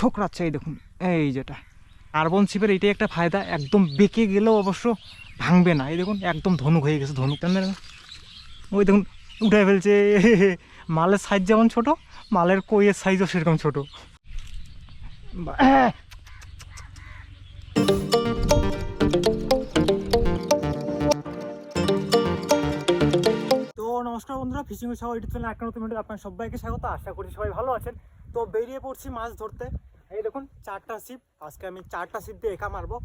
ঠোকরাচ্ছে, এই দেখুন, এই যেটা। কার্বন ছিপের এটাই একটা ফায়দা, একদম বেঁকে গেলেও অবশ্য ভাঙবে না। এই দেখুন, একদম ধনুক হয়ে গেছে ধনুক ওই দেখুন, উঠে ফেলছে, মালের সাইজ যেমন ছোট, মালের কইয়ের সাইজও সেরকম ছোট। বা- তো নমস্কার বন্ধুরা, ফিশিং উৎসাহ ইউটিউব চ্যানেল, একটা নতুন ভিডিও আপনার সবাইকে স্বাগত। আশা করি সবাই ভালো আছেন। তো বেরিয়ে পড়ছি মাছ ধরতে। এই দেখুন, চারটা সিপ আজকে আমি চারটা সিপ দিয়ে একা মারবো,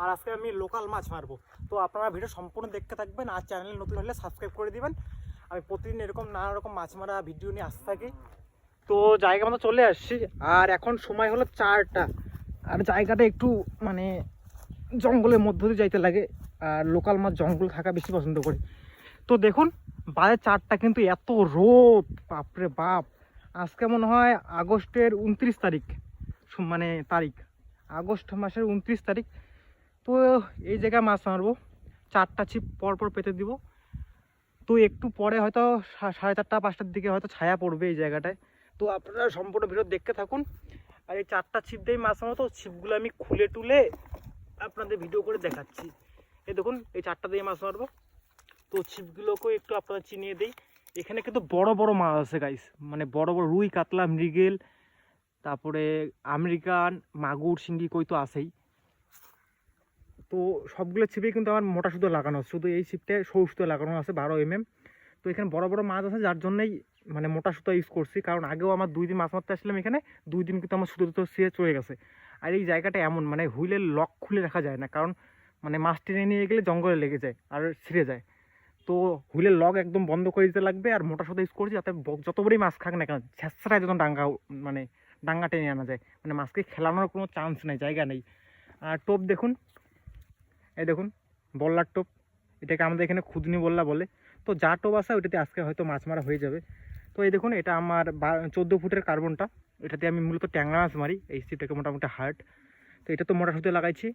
আর আজকে আমি লোকাল মাছ মারবো। তো আপনারা ভিডিও সম্পূর্ণ দেখতে থাকবেন, আর চ্যানেল নতুন হলে সাবস্ক্রাইব করে দিবেন। আমি প্রতিদিন এরকম নানা রকম মাছ মারা ভিডিও নিয়ে আসতে থাকি। তো জায়গা মতো চলে আসছি, আর এখন সময় হলো চারটা। আর জায়গাটা একটু মানে জঙ্গলের মধ্য দিয়ে যাইতে লাগে, আর লোকাল মাছ জঙ্গল থাকা বেশি পছন্দ করি। তো দেখুন বাজে চারটা কিন্তু এত রোদ, বাপরে বাপ। আজকে মনে হয় আগস্টের উনত্রিশ তারিখ। মানে তারিখ। আগস্ট মাসের উনত্রিশ তারিখ। তো এই জায়গায় মাছ মারবো। চারটা ছিপ পর পর পেতে দিব। তো একটু পরে হয়তো সাড়ে চারটা, পাঁচটার দিকে হয়তো ছায়া পড়বে এই জায়গাটায়। তো আপনারা সম্পূর্ণ ভিডিও দেখতে থাকুন। আর এই চারটা ছিপ দিয়ে মাছ মারবো। তো ছিপগুলো আমি খুলে টুলে আপনাদের ভিডিও করে দেখাচ্ছি। এই দেখুন, এই চারটা দিয়ে মাছ মারবো। তো ছিপগুলোকেও একটু আপনাদের চিনিয়ে দিই। এখানে কিন্তু বড় বড় মাছ আছে গাইস মানে বড় বড় রুই, কাতলা, মৃগেল তারপরে আমেরিকান মাগুর, শিঙ্গি, কই তো আছেই। তো সবগুলো ছিপে কিন্তু আমার মোটা সুতো লাগানো আছে। শুধু এই ছিপটায় সরু সুতো লাগানো আছে, বারো এম এম তো এখানে বড় বড় মাছ আছে, যার জন্যই মানে মোটা সুতো ইউজ করছি। কারণ আগেও আমার দুই দিন মাছ মারতে আসলাম এখানে, দুই দিন কিন্তু আমার সুতো তো সে চলে গেছে। আর এই জায়গাটা এমন মানে হুইলের লক খুলে রাখা যায় না, কারণ মানে মাছ টেনে নিয়ে গেলে জঙ্গলে লেগে যায় আর ছিঁড়ে যায়। তো হুইলের লক একদম বন্ধ করে দিতে লাগবে আর মোটা সুতো ইউজ করছি, যাতে যত মাছ খাক না কেন, ছেঁচড়ায় যখন ডাঙ্গা মানে ডাঙ্গা টেনে আনা যায়। মানে মাছকে খেলানোর কোনো চান্স নেই, জায়গা নেই। আর টোপ দেখুন, এই দেখুন, বল্লার টোপ। এটাকে আমাদের এখানে খুদনি বল্লা বলে। তো যা টোপ আছে ওইটাতে আজকে হয়তো মাছ মারা হয়ে যাবে। তো এই দেখুন, এটা আমার চোদ্দ ফুটের কার্বনটা এটাতে আমি মূলত ট্যাংরা মাছ মারি, এই সিপটাকে মোটামুটি হার্ড তো এটা তো মোটা সুতো লাগাইছি।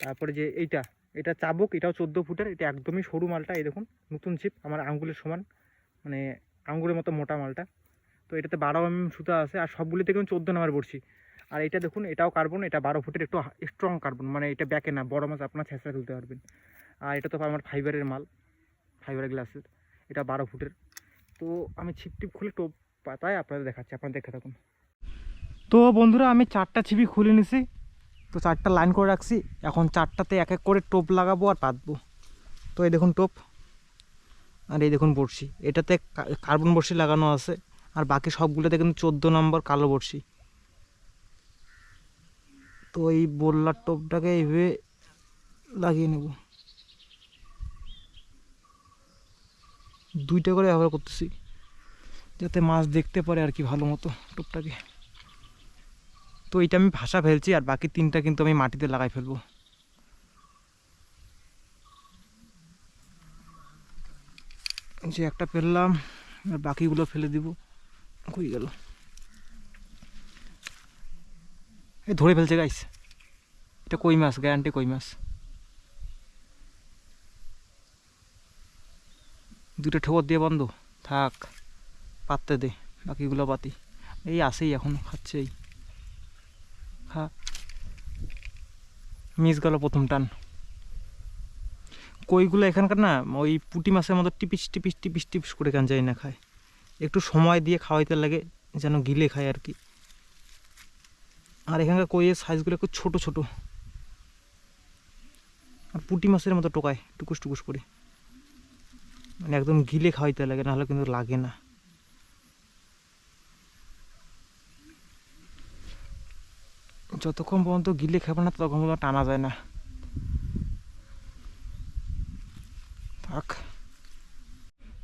তারপরে যে এইটা, এটা চাবুক, এটাও চোদ্দ ফুটের। এটা একদমই সরু মালটা, এই দেখুন, নতুন ছিপ, আমার আঙ্গুলের সমান। মানে আঙ্গুলের মতো মোটা মালটা। তো এটাতে বারো এম সুতা আছে, আর সবগুলিতে কিন্তু চোদ্দ নাম্বার বড়ছি আর এটা দেখুন, এটাও কার্বন এটা বারো ফুটের একটু স্ট্রং কার্বন মানে এটা ব্যাকে না, বড় মাছ আপনার ছেঁচড়া তুলতে পারবেন। আর এটা তো আমার ফাইবারের মাল ফাইবার গ্লাসের এটা বারো ফুটের। তো আমি ছিপ টিপ খুলে টোপ পাতায় আপনাদের দেখাচ্ছি, আপনারা দেখে থাকুন। তো বন্ধুরা, আমি চারটা ছিপি খুলে নিছি, তো চারটা লাইন করে রাখছি, এখন চারটাতে এক এক করে টোপ লাগাবো আর পাতবো। তো এই দেখুন টোপ, আর এই দেখুন বড়শি, এটাতে কার্বন বড়শি লাগানো আছে। আর বাকি সবগুলোতে কিন্তু চোদ্দ নম্বর কালো বড়শি। তো এই বোল্লার টোপটাকে এইভাবে লাগিয়ে নেব। দুইটা করে ব্যবহার করতেছি, যাতে মাছ দেখতে পারে আর কি ভালো মতো টোপটাকে। তো এইটা আমি ভাষা ফেলছি আর বাকি তিনটা কিন্তু আমি মাটিতে লাগাই ফেলব। যে একটা ফেললাম, আর বাকিগুলো ফেলে দিব। কই গেল? এই ধরে ফেলছে গাইস এটা কই মাছ? গ্যারান্টি কই মাছ? দুটো ঠোকর দিয়ে বন্ধ। থাক, পাততে দে, বাকিগুলো পাতি। এই আসেই এখন, খাচ্ছে এই। খা। মিস গেল প্রথম টান। কইগুলো এখানকার না, ওই পুটি মাছের মতো টিপিস টিপিস টিপিস টিপিস করে কান যায় না খায়। একটু সময় দিয়ে খাওয়াইতে লাগে, যেন গিলে খায় আর কি। আর এখানকার কইয়ের সাইজগুলো একটু ছোট ছোট। আর পুঁটি মাছের মতো টোকায়, টুকুস টুকুস করে। মানে একদম গিলে খাওয়াইতে লাগে, নাহলে কিন্তু লাগে না। যতক্ষণ পর্যন্ত গিলে খাবে না, ততক্ষণ পর্যন্ত টানা যায় না। থাক।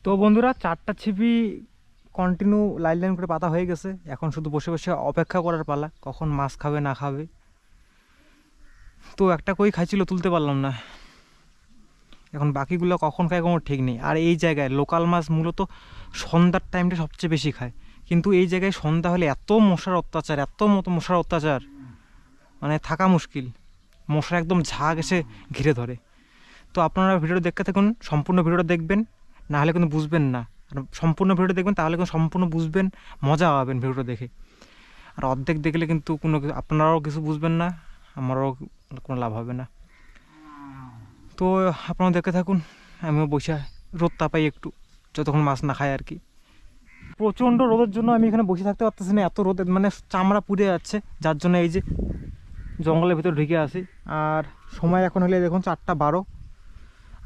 তো বন্ধুরা, চারটা ছিপি কন্টিনিউ লাইন লাইন করে পাতা হয়ে গেছে। এখন শুধু বসে বসে অপেক্ষা করার পালা, কখন মাছ খাবে না খাবে। তো একটা কই খাইছিল তুলতে পারলাম না। এখন বাকিগুলো কখন খায় কোনো ঠিক নেই। আর এই জায়গায় লোকাল মাছ মূলত সন্ধ্যার টাইমটা সবচেয়ে বেশি খায়। কিন্তু এই জায়গায় সন্ধ্যা হলে এত মশার অত্যাচার, এত মতো মশার অত্যাচার মানে থাকা মুশকিল। মশা একদম ঝাঁক এসে ঘিরে ধরে। তো আপনারা ভিডিওটা দেখতে থাকুন, সম্পূর্ণ ভিডিওটা দেখবেন, না হলে কিন্তু বুঝবেন না। আর সম্পূর্ণ ভিডিও দেখবেন, তাহলে কিন্তু সম্পূর্ণ বুঝবেন, মজা পাবেন ভিডিওটা দেখে। আর অর্ধেক দেখলে কিন্তু কোনো আপনারাও কিছু বুঝবেন না, আমারও কোনো লাভ হবে না। তো আপনারা দেখে থাকুন, আমিও বসে রোদ তাপাই একটু, যতক্ষণ মাছ না খাই আর কি। প্রচণ্ড রোদের জন্য আমি এখানে বসে থাকতে পারতেছি না, এত রোদে মানে চামড়া পুড়ে যাচ্ছে, যার জন্য এই যে জঙ্গলের ভিতর ঢুকে আসি আর সময় এখন হলে দেখুন চারটা বারো।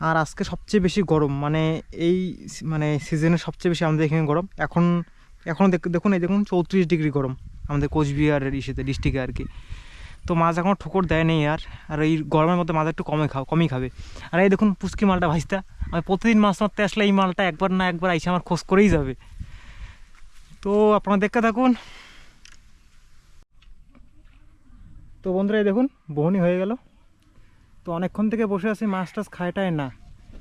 আর আজকে সবচেয়ে বেশি গরম। মানে এই মানে সিজনে সবচেয়ে বেশি আমাদের এখানে গরম। এখন এখন দেখ- দেখুন এই দেখুন চৌত্রিশ ডিগ্রি গরম আমাদের কোচবিহারের ইসেতে ডিস্ট্রিক্টে আর কি। তো মাছ এখনও ঠোকর দেয় নেই আর আর এই গরমের মধ্যে মাছ একটু কমে খাও, কমই খাবে। আর এই দেখুন পুচকি মালটা ভাজতা আমি প্রতিদিন মাছ মারতে আসলে এই মালটা একবার না একবার আইসে আমার খোঁজ করেই যাবে। তো আপনারা দেখতে থাকুন। তো বন্ধুরা এই দেখুন বহনি হয়ে গেল। তো অনেকক্ষণ থেকে বসে আছি, মাছ টাছ খায়টায় না।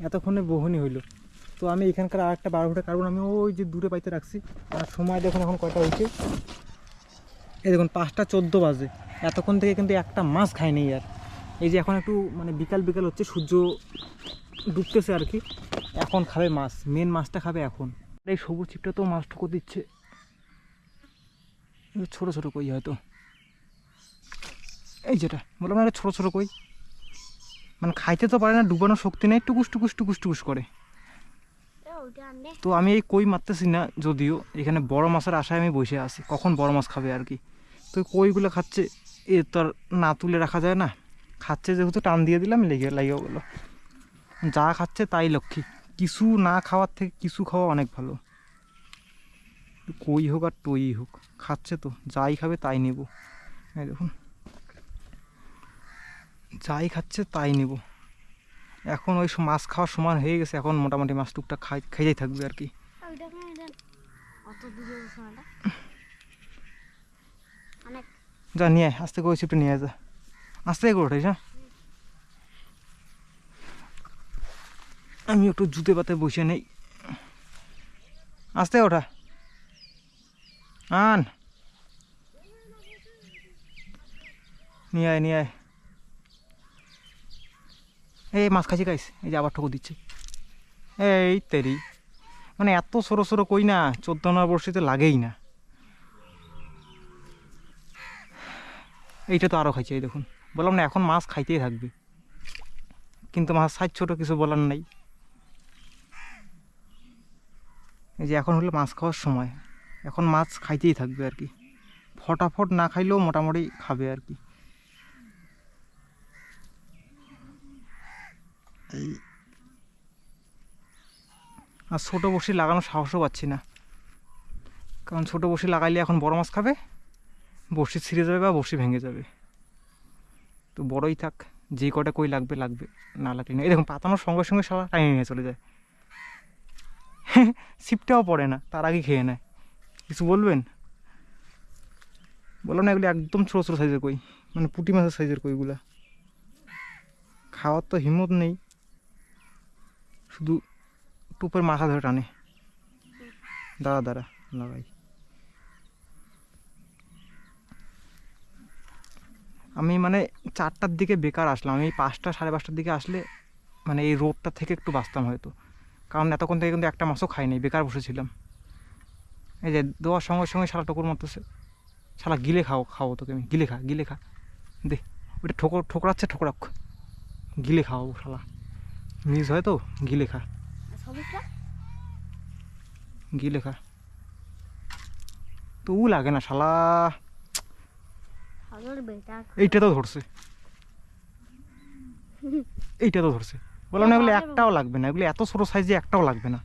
এতক্ষণে বহনি হইল। তো আমি এখানকার আর একটা বারো ফুটে কার্বন আমি ওই যে দূরে পাইতে রাখছি। আর সময় দেখুন এখন কয়টা হয়েছে এই দেখুন, পাঁচটা চোদ্দ বাজে। এতক্ষণ থেকে কিন্তু একটা মাছ খায়নি আর। এই যে এখন একটু মানে বিকাল বিকাল হচ্ছে, সূর্য ডুবতেছে আর কি। এখন খাবে মাছ মেন মাছটা খাবে এখন। এই সবুজ ছিপটা তো মাছ ঠুকো দিচ্ছে। ছোট ছোট কই হয়তো। এই যেটা, বললাম না ছোট ছোট কই। মানে খাইতে তো পারে না, ডুবানোর শক্তি নেই, টুকুস টুকুস টুকুস টুকুস করে। তো আমি এই কই মারতেছি না, যদিও এখানে বড় মাছের আশায় আমি বসে আছি, কখন বড় মাছ খাবে আর কি। তো কইগুলো খাচ্ছে, এ তো আর না তুলে রাখা যায় না। খাচ্ছে যেহেতু, টান দিয়ে দিলাম, লেগে লাগিয়ে গেলো। যা খাচ্ছে তাই লক্ষ্মী। কিছু না খাওয়ার থেকে কিছু খাওয়া অনেক ভালো। কই হোক আর টই হোক, খাচ্ছে তো, যাই খাবে তাই নেব। এই দেখুন। যাই খাচ্ছে তাই নেব। এখন ওই মাছ খাওয়ার সমান হয়ে গেছে এখন মোটামুটি মাছ টুকটাক খাই খাইতেই থাকবে আর কি। যা নিয়ে আয় আস্তে করে চিপটা নিয়ে যা। আস্তে করে ওঠাইস হ্যাঁ আমি একটু জুতে পাতে বসে নেই। আস্তে ওঠা। আন। নিয়ে আয় নিয়ে আয়। এই মাছ খাইছি খাইস এই যে আবার ঠকো দিচ্ছে। এই তেরি। মানে এত সরো সরো কই না, চোদ্দ নম্বর বর্ষিতে লাগেই না। এইটা তো আরও খাইছে, এই দেখুন। বললাম না, এখন মাছ খাইতেই থাকবে। কিন্তু মাছ সাইজ ছোটো কিছু বলার নাই। এই যে এখন হলো মাছ খাওয়ার সময়। এখন মাছ খাইতেই থাকবে আর কি। ফটাফট না খাইলেও মোটামুটি খাবে আর কি। এই। আর ছোটো বসি লাগানোর সাহসও পাচ্ছি না। কারণ ছোটো বসি লাগাইলে এখন বড় মাছ খাবে বসি ছিঁড়ে যাবে বা বসি ভেঙে যাবে। তো বড়ই থাক, যে কটা কই লাগবে লাগবে, না লাগলে না। এই দেখুন, পাতানোর সঙ্গে সঙ্গে সারা টাইনে নিয়ে চলে যায়। ছিপটাও পড়ে না, তার আগে খেয়ে নেয়। কিছু বলবেন? বললাম না, এগুলো একদম ছোটো ছোটো সাইজের কই। মানে পুঁটি মাছের সাইজের কইগুলা। খাওয়ার তো হিম্মত নেই। শুধু টুপের মাথা ধরে টানে। দাঁড়া দাঁড়া লাগাই আমি মানে চারটার দিকে বেকার আসলাম। আমি পাঁচটা, সাড়ে পাঁচটার দিকে আসলে মানে এই রোদটা থেকে একটু বাঁচতাম হয়তো। কারণ এতক্ষণ থেকে কিন্তু একটা মাছও খাইনি বেকার বসেছিলাম। এই যে দেওয়ার সঙ্গে সঙ্গে সারা টুকুর মতো শালা গিলে খাও খাও তোকে আমি। গিলে খা গিলে খা। দে ওটা ঠোকর, ঠোকরাচ্ছে, ঠোকরাক। গিলে খাও শালা। মিস হয় তো গিলে খা সবুজটা গিলে খা তো উ লাগে না শালা। এইটা তো ধরছে। এইটা তো ধরছে। বললাম না এগুলো একটাও লাগবে। না। এগুলো এত ছোটো সাইজে একটাও লাগবে না।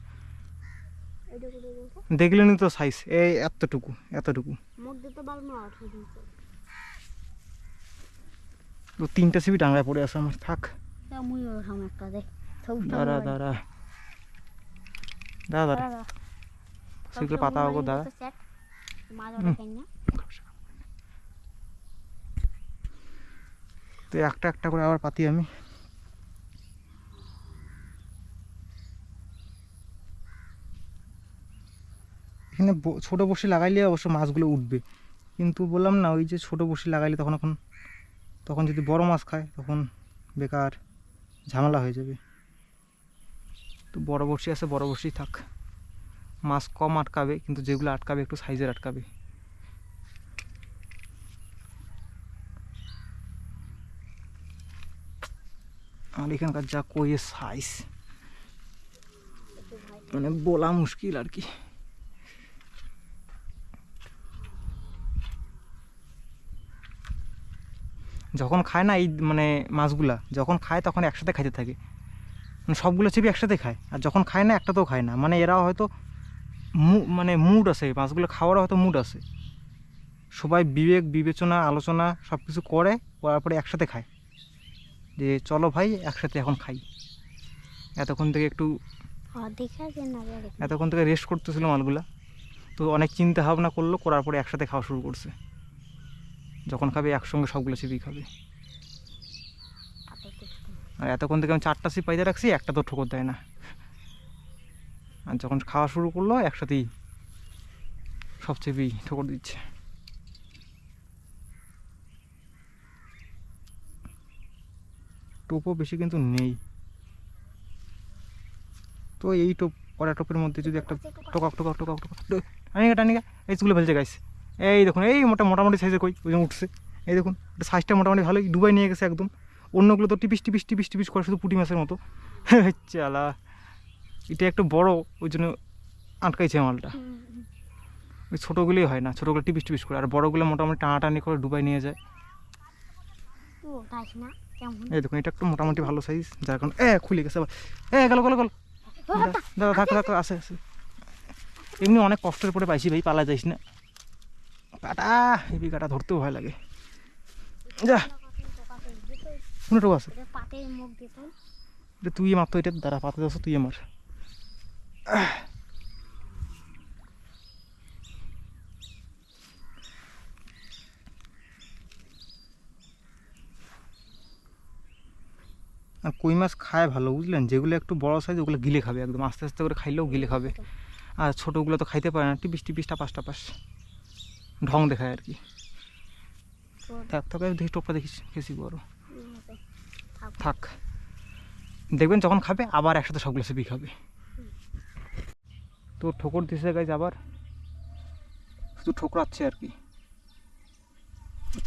দেখলেনি তো সাইজ এই এতটুকু এতটুকু। তো তিনটা সিবি ডাঙায় পড়ে আছে আমার। থাক। একটা দে সবুজটা দাঁড়া দাঁড়া। দাঁড়া দাঁড়া। সেগুলো পাতা হোক দাঁড়া। তো একটা একটা করে আবার পাতি আমি। এখানে ছোট বসি লাগাইলে অবশ্য মাছগুলো উঠবে। কিন্তু বললাম না ওই যে ছোট বসি লাগাইলে তখন এখন তখন যদি বড় মাছ খায় তখন বেকার ঝামেলা হয়ে যাবে। তো বড় বড়শি আছে, বড় বড়শি থাক। মাছ কম আটকাবে, কিন্তু যেগুলো আটকাবে, একটু সাইজের আটকাবে। আর এখানকার যা কইয়ের সাইজ মানে বলা মুশকিল আর কি। যখন খায় না এই মানে মাছগুলা, যখন খায় তখন একসাথে খাইতে থাকে। মানে সবগুলো চিপি একসাথে খায়। আর যখন খায় না একটাতেও খায় না। মানে এরা হয়তো মু- মানে মুড আছে। মাছগুলো খাওয়ারও হয়তো মুড আছে। সবাই বিবেক বিবেচনা আলোচনা সব কিছু করে করার পরে একসাথে খায়। যে চলো ভাই একসাথে এখন খাই। এতক্ষণ থেকে একটু এতক্ষণ থেকে রেস্ট করতেছিল মালগুলা। তো অনেক চিন্তা ভাবনা করল করার পরে একসাথে খাওয়া শুরু করছে। যখন খাবে একসঙ্গে সবগুলো চিপি খাবে। আর এতক্ষণ থেকে আমি চারটা সিপ পাইতে রাখছি, একটা তো ঠোকর দেয় না। আর যখন খাওয়া শুরু করল, একসাথেই সব চেপি ঠোকর দিচ্ছে। টোপও বেশি কিন্তু নেই। তো এই টোপ, কড়া টোপের মধ্যে যদি একটা টোকাক টোকাক টোকাক টোকাক টানিকা টানিকা এই চুলে ফেলছে গাইস এই দেখুন, এই মোটা, মোটামুটি সাইজে কই, ওই উঠছে। এই দেখুন সাইজটা মোটামুটি ভালোই ডুবাই নিয়ে গেছে একদম। অন্যগুলো তো টিপিস টিপিস টিপিস টিপিস করে শুধু পুঁটি মাছের মতো। চালা। এটা একটু বড় ওই জন্য আটকাইছে মালটা। ওই ছোটোগুলোই হয় না ছোটোগুলো টিপিস টিপিস করে। আর বড়গুলো মোটামুটি টানাটানি করে ডুবাই নিয়ে যায়। এই দেখুন এটা একটু মোটামুটি ভালো সাইজ যার কারণে এ খুলে গেছে আবার। এ গেল গেল গেল। দাদা থাক থাক আসে আসে। এমনি অনেক কষ্টের পরে পাইছি ভাই পালা যাইস না। কাটা হেবি কাটা ধরতেও ভয় লাগে। যা। শুনে টোক আছে তুই মারতো এটা দাঁড়া পাতে যাচ্ছ তুই আমার। আর কই মাছ খায় ভালো বুঝলেন? যেগুলো একটু বড় সাইজ ওগুলো গিলে খাবে একদম। আস্তে আস্তে করে খাইলেও গিলে খাবে। আর ছোটোগুলো তো খাইতে পারে না টিপিস টিপিস টাপাস টাপাস। ঢং দেখায় আর কি। থাক তোকে দেখি টোপটা দেখিস বেশি বড়। থাক। দেখবেন যখন খাবে, আবার একসাথে সবগুলো সেপি খাবে তো ঠোকর দিছে গাইজ আবার। শুধু ঠোকরাচ্ছে আর কি।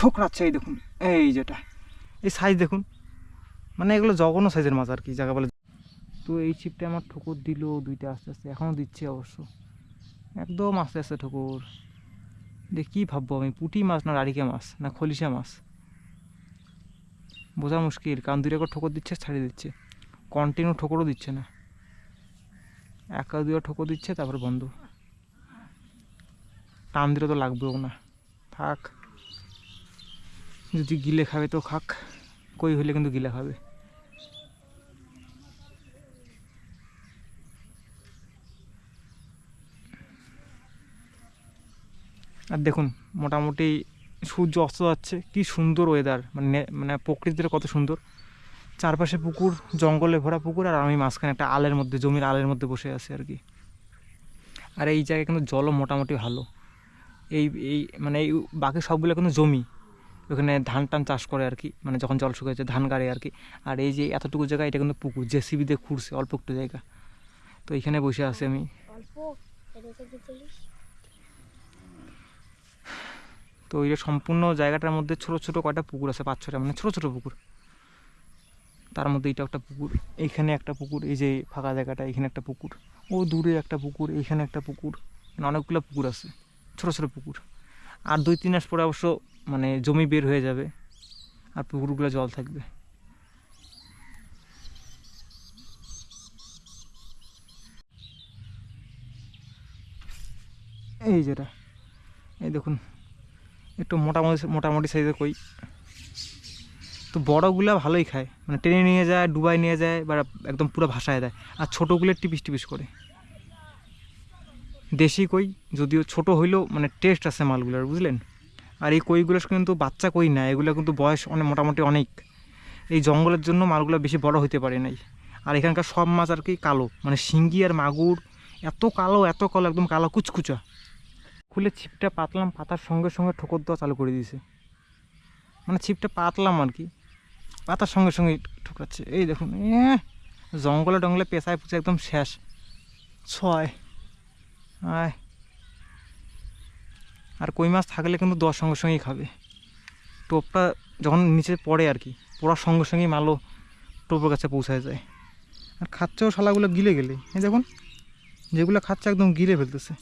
ঠোকরাচ্ছে এই দেখুন, এই যেটা। এই সাইজ দেখুন। মানে এগুলো জঘন্য সাইজের মাছ আর কি, যাকে বলে। তো এই ছিপটা আমার ঠোকর দিল, দুইটা আস্তে আস্তে, এখনও দিচ্ছে অবশ্য। একদম আস্তে আস্তে ঠোকর। দেখ কী ভাববো আমি, পুটি মাছ না রাড়িকে মাছ, না খলিশা মাছ? বোঝা মুশকিল, কারণ দুই করে ঠোকর দিচ্ছে, ছাড়িয়ে দিচ্ছে। কন্টিনিউ ঠোকরও দিচ্ছে না। একা দুটো ঠোকর দিচ্ছে, তারপর বন্ধ। টান দিলে তো লাগবেও না। থাক। যদি গিলে খাবে তো খাক। কই হলে কিন্তু গিলে খাবে। আর দেখুন, মোটামুটি সূর্য অস্ত যাচ্ছে, কি সুন্দর ওয়েদার মানে মানে প্রকৃতির কত সুন্দর। চারপাশে পুকুর, জঙ্গলে ভরা পুকুর, আর আমি মাঝখানে একটা আলের মধ্যে, জমির আলের মধ্যে বসে আছি আর কি। আর এই জায়গায় কিন্তু জলও মোটামুটি ভালো। এই এই মানে এই বাকি সবগুলো কিন্তু জমি। ওখানে ধান টান চাষ করে আর কি মানে যখন জল শুকাচ্ছে, ধান গাড়ে আর কি। আর এই যে এতটুকু জায়গা, এটা কিন্তু পুকুর জেসিবি দিয়ে খুঁড়ছে অল্প একটু জায়গা। তো এইখানে বসে আছি আমি অল্প এদিকে কি চলিস তো যে সম্পূর্ণ জায়গাটার মধ্যে ছোট ছোট কয়টা পুকুর আছে? পাঁচ ছটা মানে ছোট ছোট পুকুর। তার মধ্যে এইটা একটা পুকুর। এইখানে একটা পুকুর, এই যে ফাঁকা জায়গাটা এখানে একটা পুকুর। ও দূরে একটা পুকুর, এইখানে একটা পুকুর। মানে অনেকগুলো পুকুর আছে, ছোট ছোট পুকুর। আর দুই তিন মাস পরে অবশ্য মানে জমি বের হয়ে যাবে, আর পুকুরগুলো জল থাকবে। এই যেটা এই দেখুন একটু মোটামুটি মোটামুটি সাইজের কই তো বড়গুলা ভালোই খায়। মানে টেনে নিয়ে যায় ডুবাই নিয়ে যায়, বা একদম পুরো ভাসায় দেয়। আর ছোটোগুলো টিপিস টিপিস করে। দেশি কই, যদিও ছোট হইলেও মানে টেস্ট আছে মালগুলোর, বুঝলেন? আর এই কইগুলো কিন্তু বাচ্চা কই না, এগুলো কিন্তু বয়স অনেক মোটামুটি অনেক। এই জঙ্গলের জন্য মালগুলো বেশি বড় হইতে পারে নাই। আর এখানকার সব মাছ আর কি কালো। মানে শিঙ্গি আর মাগুর, এত কালো এত কালো, একদম কালো কুচকুচা। খুলে ছিপটা পাতলাম, পাতার সঙ্গে সঙ্গে ঠোকর দেওয়া চালু করে দিয়েছে। মানে ছিপটা পাতলাম আর কি। পাতার সঙ্গে সঙ্গে ঠোকরাচ্ছে এই দেখুন জঙ্গলে টঙ্গলে পেঁচায় পুচে একদম শেষ। ছয়। আয়। আর কই মাছ থাকলে কিন্তু দেওয়ার সঙ্গে সঙ্গেই খাবে। টোপটা যখন নিচে পড়ে আর কি, পড়ার সঙ্গে সঙ্গেই মালো টোপের কাছে পৌঁছায় যায়। আর খাচ্ছেও শালাগুলো গিলে গেলে। এই দেখুন, যেগুলো খাচ্ছে একদম গিলে ফেলতেছে।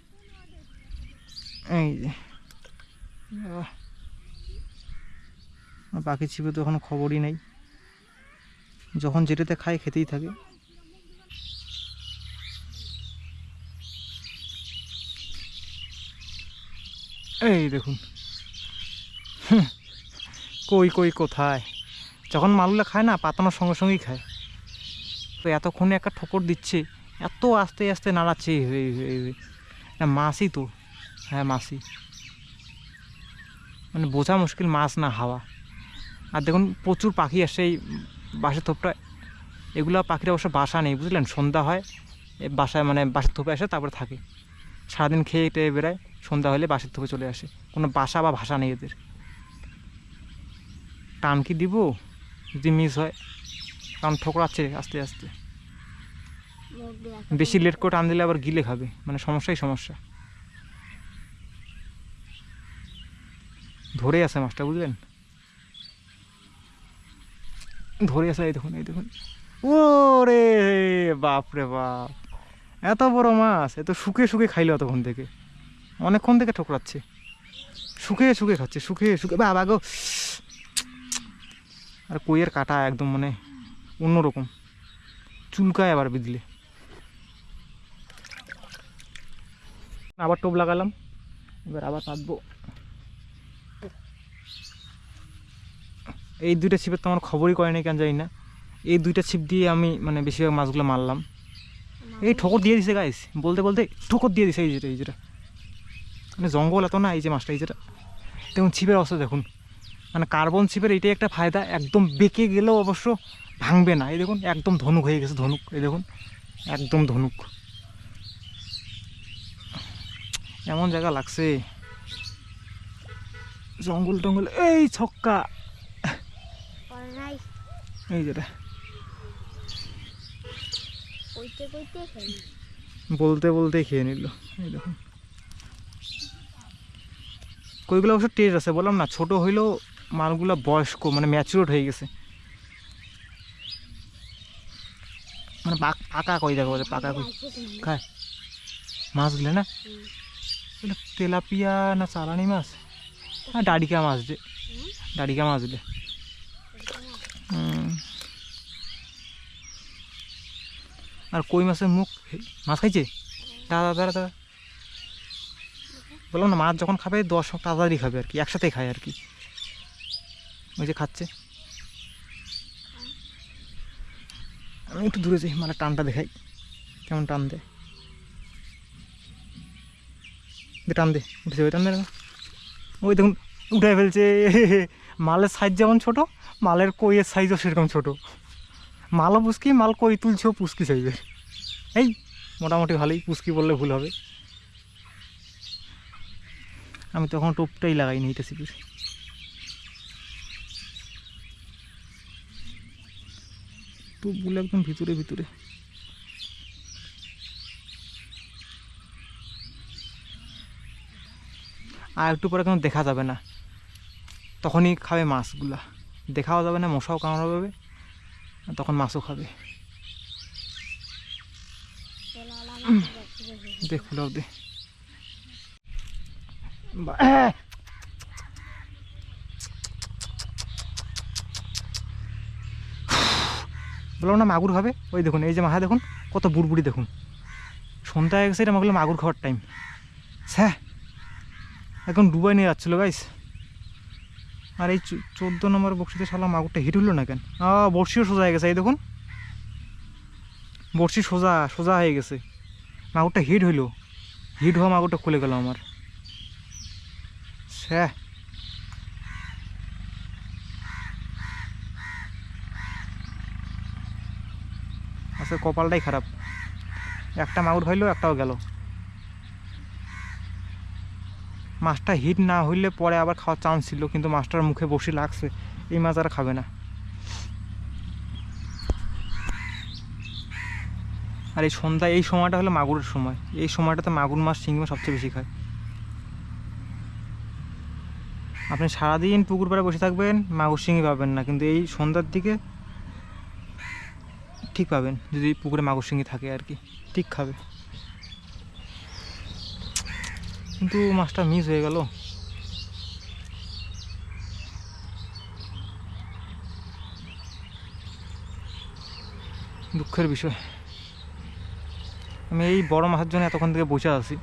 এই যে। বাকি ছিপে তো এখনও খবরই নেই। যখন যেটাতে খায় খেতেই থাকে। এই দেখুন। কই কই, কোথায়? যখন মালগুলো খায় না, পাতানোর সঙ্গে সঙ্গেই খায়। তো এতক্ষণে একটা ঠোকর দিচ্ছে, এত আস্তে আস্তে নাড়াচ্ছে মাছই তো। হ্যাঁ মাছই মানে বোঝা মুশকিল মাছ না হাওয়া। আর দেখুন, প্রচুর পাখি আসে এই বাসের থোপটা। এগুলো পাখির অবশ্য বাসা নেই, বুঝলেন? সন্ধ্যা হয় বাসায় মানে বাসের থোপে আসে, তারপরে থাকে। সারাদিন খেয়ে টেয়ে বেড়ায়, সন্ধ্যা হলে বাসের থোপে চলে আসে। কোনো বাসা বা ভাষা নেই এদের। টান কি দিব? যদি মিস হয়, কারণ ঠোকরাচ্ছে আস্তে আস্তে। বেশি লেট করে টান দিলে আবার গিলে খাবে। মানে সমস্যাই সমস্যা। ধরে আছে মাছটা, বুঝলেন? ধরে আছে, এই দেখুন এই দেখুন। ও রে বাপ। রে বাপ এত বড় মাছ এত শুকে শুকে খাইলো এতক্ষণ থেকে। অনেকক্ষণ থেকে ঠোকরাচ্ছে। শুকিয়ে শুকিয়ে খাচ্ছে, শুকিয়ে শুকিয়ে, বাবা গো। আর কইয়ের কাটা, একদম মানে অন্যরকম। চুলকায় আবার বিদলে আবার টোপ লাগালাম, এবার আবার পাতবো এই দুইটা ছিপের তো আমার খবরই করেনি কেন জানি না। এই দুইটা ছিপ দিয়ে আমি মানে বেশিরভাগ মাছগুলো মারলাম। এই ঠোকর দিয়ে দিছে গাইস বলতে বলতে ঠোকর দিয়ে দিছে, এই যেটা এই যেটা। মানে জঙ্গল এত না, এই যে মাছটা, এই যেটা। দেখুন, ছিপের অবস্থা দেখুন। মানে কার্বন ছিপের এটাই একটা ফায়দা, একদম বেঁকে গেলেও অবশ্য ভাঙবে না। এই দেখুন, একদম ধনুক হয়ে গেছে, ধনুক। এই দেখুন, একদম ধনুক। এমন জায়গা লাগছে। জঙ্গল টঙ্গল এই ছক্কা। এই যেটা বলতে বলতে খেয়ে নিল। এই দেখুন। কইগুলো অবশ্য টেস্ট আছে বললাম না ছোট হইলেও মালগুলো বয়স্ক মানে ম্যাচিউরড হয়ে গেছে। মানে পাক- কই দেখো বলে পাকা কই। খায়। মাছগুলো না? তেলাপিয়া না চালানি মাছ? হ্যাঁ ডাডিকা মাছ যে ডাডিকা মাছ দিলে আর কই মাছের মুখ? মাছ খাইছে? দাদা দাদা দাদা। বললাম না, মাছ যখন খাবে দশ তাড়াতাড়ি খাবে আর কি একসাথে খায় আর কি। ওই যে খাচ্ছে। আমি একটু দূরে যাই মানে টানটা দেখাই। কেমন টান দে টান দে, উঠেছে, ওই টান দে ওই দেখুন উঠে ফেলছে। মালের সাইজ যেমন ছোট, মালের কইয়ের সাইজও সেরকম ছোট। মালও পুষ্কি, মাল কই তুলছেও পুষ্কি সাইজের এই, মোটামুটি ভালোই পুষ্কি বললে ভুল হবে। আমি তখন টোপটাই লাগাইনি এটা সিপির টোপগুলো একদম ভিতরে ভিতরে। আর একটু পরে কোনো দেখা যাবে না। তখনই খাবে মাছগুলা। দেখাও যাবে না, মশাও কামড়াবে। তখন মাছও খাবে। দে বললাম না মাগুর খাবে? ওই দেখুন, এই যে মাথা দেখুন, কত বুড়বুড়ি দেখুন। সন্ধ্যা গেছে এটা মাগুলো মাগুর খাওয়ার টাইম হ্যাঁ এখন ডুবাই নিয়ে যাচ্ছিল গাইস আর এই চোদ্দ নম্বর বক্সিতে শালা মাগুরটা হিট হলো না কেন? আ, বড়শিও সোজা হয়ে গেছে, এই দেখুন। বড়শি সোজা সোজা হয়ে গেছে। মাগুরটা হিট হইল। হিট হওয়া মাগুরটা খুলে গেল আমার। হ্যাঁ আজকে কপালটাই খারাপ। একটা মাগুর হইল, একটাও গেল। মাছটা হিট না হইলে পরে আবার খাওয়ার চান্স ছিল, কিন্তু মাছটার মুখে বসে লাগছে, এই মাছ আর খাবে না। আর এই সন্ধ্যা এই সময়টা হলো মাগুরের সময়। এই সময়টাতে মাগুর মাছ শিঙি মাছ সবচেয়ে বেশি খায়। আপনি সারাদিন পুকুর পাড়ে বসে থাকবেন, মাগুর শিঙি পাবেন না, কিন্তু এই সন্ধ্যার দিকে ঠিক পাবেন, যদি পুকুরে মাগুর শিঙি থাকে আর কি, ঠিক খাবে। কিন্তু মাছটা মিস হয়ে গেল। দুঃখের বিষয়। আমি এই বড় মাছের জন্য এতক্ষণ থেকে বসে আছি।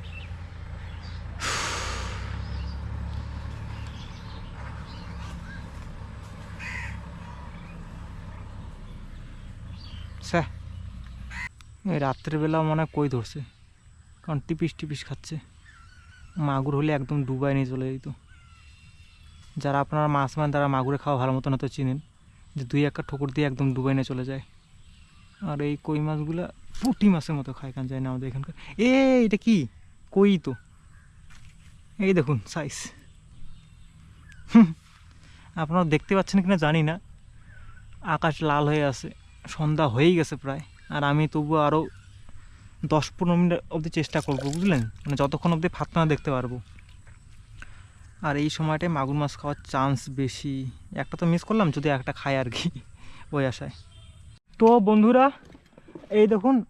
রাত্রেবেলা মনে হয় কই ধরছে। কারণ টিপিস টিপিস খাচ্ছে। মাগুর হলে একদম ডুবাই নিয়ে চলে যেত। যারা আপনারা মাছ মান তারা মাগুরে খাওয়া ভালো মতন হয়তো চিনেন। যে দুই একটা ঠোকর দিয়ে একদম ডুবাই নিয়ে চলে যায়। আর এই কই মাছগুলা পুঁটি মাছের মতো খায় কান যায় না আমাদের এখানকার। এ, এটা কি? কই তো? এই দেখুন সাইজ আপনারা দেখতে পাচ্ছেন কিনা জানি না। আকাশ লাল হয়ে আছে। সন্ধ্যা হয়েই গেছে প্রায়। আর আমি তবু আরও দশ পনেরো মিনিট অবধি চেষ্টা করব, বুঝলেন? মানে যতক্ষণ অবধি ফাতনা দেখতে পারব। আর এই সময়টায় মাগুর মাছ খাওয়ার চান্স বেশি। একটা তো মিস করলাম, যদি একটা খাই আর কি, ওই আশায়। তো বন্ধুরা, এই দেখুন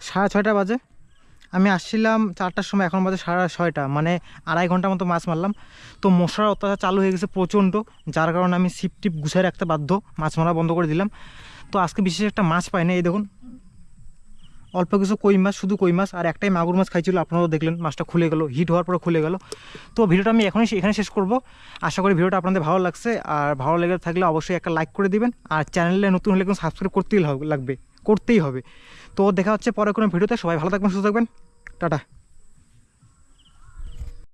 সাড়ে ছয়টা বাজে। আমি আসছিলাম চারটার সময়, এখন বাজে সাড়ে ছয়টা। মানে আড়াই ঘণ্টার মতো মাছ মারলাম। তো মশার অত্যাচার চালু হয়ে গেছে প্রচণ্ড, যার কারণে আমি সিপ টিপ গুছাই রাখতে বাধ্য। মাছ মারা বন্ধ করে দিলাম। তো আজকে বিশেষ একটা মাছ পাই না এই দেখুন অল্প কিছু কই মাছ, শুধু কই মাছ আর একটাই মাগুর মাছ খাইছিল। আপনারাও দেখলেন, মাছটা খুলে গেল, হিট হওয়ার পরে খুলে গেল। তো ভিডিওটা আমি এখনই এখানে শেষ করব। আশা করি ভিডিওটা আপনাদের ভালো লাগছে। আর ভালো লেগে থাকলে অবশ্যই একটা লাইক করে দিবেন। আর চ্যানেলে নতুন হলে কিন্তু সাবস্ক্রাইব করতেই লাগবে, করতেই হবে। তো দেখা হচ্ছে পরে কোনো ভিডিওতে। সবাই ভালো থাকবেন, সুস্থ থাকবেন। টাটা।